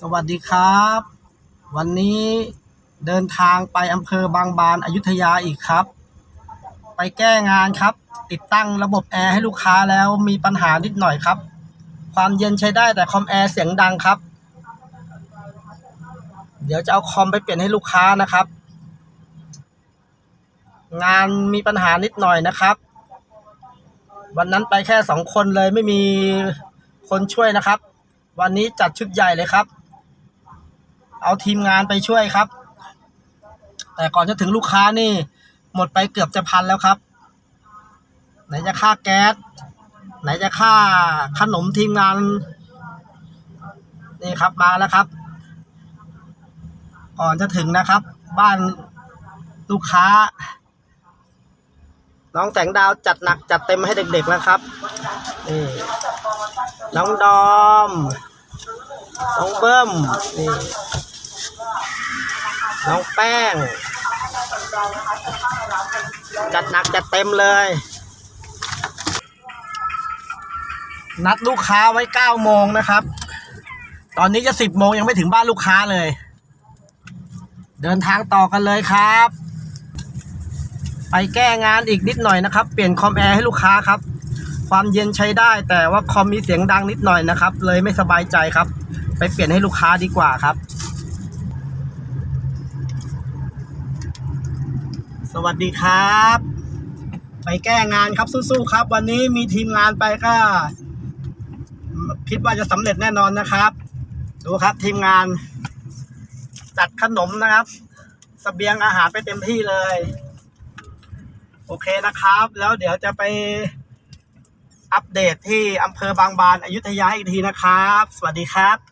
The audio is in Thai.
สวัสดีครับ วันนี้เดินทางไปอำเภอบางบานอายุธยาอีกครับ ไปแก้งานครับ ติดตั้งระบบแอร์ให้ลูกค้าแล้วมีปัญหานิดหน่อยครับ ความเย็นใช้ได้แต่คอมแอร์เสียงดังครับ เดี๋ยวจะเอาคอมไปเปลี่ยนให้ลูกค้านะครับ งานมีปัญหานิดหน่อยนะครับ วันนั้นไปแค่สองคนเลยไม่มีคนช่วยนะครับ วันนี้จัดชุดใหญ่เลยครับ เอาทีมงานไปช่วยครับ แต่ก่อนจะถึงลูกค้านี่ หมดไปเกือบจะพันแล้วครับ ไหนจะค่าแก๊ส ไหนจะค่าขนมทีมงาน นี่ครับมาแล้วครับ ก่อนจะถึงนะครับ บ้านลูกค้า น้องแสงดาวจัดหนักจัดเต็มให้เด็กๆแล้วครับนี่น้องดอม น้องเบิ้มนี่น้องแป้ง จัดหนักจัดเต็มเลย นัดลูกค้าไว้เก้าโมงนะครับ ตอนนี้จะสิบโมงยังไม่ถึงบ้านลูกค้าเลย เดินทางต่อกันเลยครับ ไปแก้งานอีกนิดหน่อยนะครับ เปลี่ยนคอมแอร์ให้ลูกค้าครับความเย็นใช้ได้แต่ว่าคอมมีเสียงดังนิดหน่อยนะครับ เลยไม่สบายใจครับ ไปเปลี่ยนให้ลูกค้าดีกว่าครับ สวัสดีครับ ไปแก้งานครับสู้ๆครับ วันนี้มีทีมงานไปก็ คิดว่าจะสำเร็จแน่นอนนะครับ ดูครับทีมงาน จัดขนมนะครับสเสบียงอาหารไปเต็มที่เลย โอเคนะครับ แล้วเดี๋ยวจะไปอัปเดตที่อำเภอบางบานอายุธยาอีกทีนะครับ สวัสดีครับ